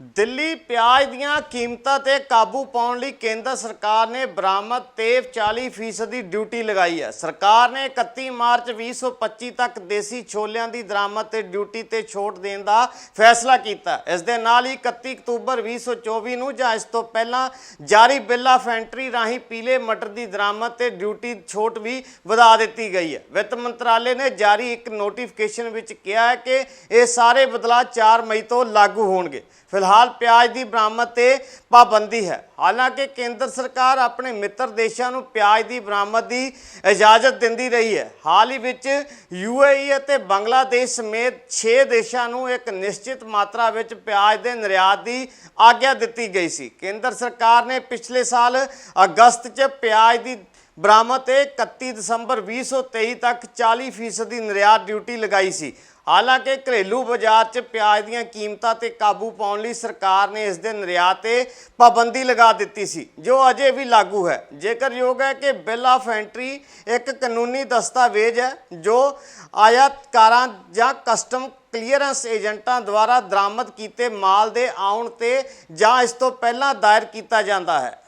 ਦਿੱਲੀ ਪਿਆਜ਼ ਦੀਆਂ ਕੀਮਤਾਂ ਤੇ ਕਾਬੂ ਪਾਉਣ ਲਈ ਕੇਂਦਰ ਸਰਕਾਰ ਨੇ ਬਰਾਮਦ ਤੇ 40% ਦੀ ਡਿਊਟੀ ਲਗਾਈ ਹੈ। ਸਰਕਾਰ ਨੇ 31 ਮਾਰਚ 2025 ਤੱਕ ਦੇਸੀ ਛੋਲਿਆਂ ਦੀ ਦਰਾਮਦ ਤੇ ਡਿਊਟੀ ਤੇ ਛੋਟ ਦੇਣ ਦਾ ਫੈਸਲਾ ਕੀਤਾ। ਇਸ ਦੇ ਨਾਲ ਹੀ 31 ਅਕਤੂਬਰ 2024 ਨੂੰ ਜਾਂ ਇਸ ਤੋਂ ਪਹਿਲਾਂ ਜਾਰੀ ਬਿੱਲ ਆਫ ਐਂਟਰੀ ਰਾਹੀਂ ਪੀਲੇ ਮਟਰ ਦੀ ਦਰਾਮਦ ਤੇ ਡਿਊਟੀ ਛੋਟ ਵੀ ਵਧਾ ਦਿੱਤੀ ਗਈ ਹੈ। ਵਿੱਤ ਮੰਤਰਾਲੇ ਨੇ ਜਾਰੀ ਇੱਕ ਨੋਟੀਫਿਕੇਸ਼ਨ ਵਿੱਚ ਕਿਹਾ ਹੈ ਕਿ ਇਹ ਸਾਰੇ ਬਦਲਾਅ 4 ਮਈ ਤੋਂ ਲਾਗੂ ਹੋਣਗੇ। ਫਿਲਹਾਲ ਪਿਆਜ਼ ਦੀ ਬਰਾਮਦ ਤੇ ਪਾਬੰਦੀ ਹੈ। ਹਾਲਾਂਕਿ ਕੇਂਦਰ ਸਰਕਾਰ ਆਪਣੇ ਮਿੱਤਰ ਦੇਸ਼ਾਂ ਨੂੰ ਪਿਆਜ਼ ਦੀ ਬਰਾਮਦ ਦੀ ਇਜਾਜ਼ਤ ਦਿੰਦੀ ਰਹੀ ਹੈ। ਹਾਲ ਹੀ ਵਿੱਚ ਯੂਏਈ ਅਤੇ ਬੰਗਲਾਦੇਸ਼ ਸਮੇਤ 6 ਦੇਸ਼ਾਂ ਨੂੰ ਇੱਕ ਨਿਸ਼ਚਿਤ ਮਾਤਰਾ ਵਿੱਚ ਪਿਆਜ਼ ਦੇ ਨਿਰਯਾਤ ਦੀ ਆਗਿਆ ਦਿੱਤੀ ਗਈ ਸੀ। ਕੇਂਦਰ ਸਰਕਾਰ ਨੇ ਪਿਛਲੇ ਸਾਲ ਅਗਸਤ 'ਚ ਪਿਆਜ਼ ਦੀ ਬਰਾਮਦ ਤੇ 31 ਦਸੰਬਰ 2023 ਤੱਕ 40% ਦੀ ਨਿਰਯਾਤ ਡਿਊਟੀ ਲਗਾਈ ਸੀ। ਹਾਲਾਂਕਿ ਘਰੇਲੂ ਬਾਜ਼ਾਰ 'ਚ ਪਿਆਜ਼ ਦੀਆਂ ਕੀਮਤਾਂ ਤੇ ਕਾਬੂ ਪਾਉਣ ਲਈ ਸਰਕਾਰ ਨੇ ਇਸ ਦੇ ਨਿਰਯਾਤ ਤੇ ਪਾਬੰਦੀ ਲਗਾ ਦਿੱਤੀ ਸੀ, ਜੋ ਅਜੇ ਵੀ ਲਾਗੂ ਹੈ। ਜੇਕਰ ਯੋਗ ਹੈ ਕਿ ਬਿੱਲ ਆਫ ਐਂਟਰੀ ਇੱਕ ਕਾਨੂੰਨੀ ਦਸਤਾਵੇਜ਼ ਹੈ, ਜੋ ਆਯਾਤਕਾਰਾਂ ਜਾਂ ਕਸਟਮ ਕਲੀਅਰੈਂਸ ਏਜੰਟਾਂ ਦੁਆਰਾ ਦਰਾਮਦ ਕੀਤੇ ਮਾਲ ਦੇ ਆਉਣ ਤੇ ਜਾਂ ਇਸ ਤੋਂ ਪਹਿਲਾਂ ਦਾਇਰ ਕੀਤਾ ਜਾਂਦਾ ਹੈ।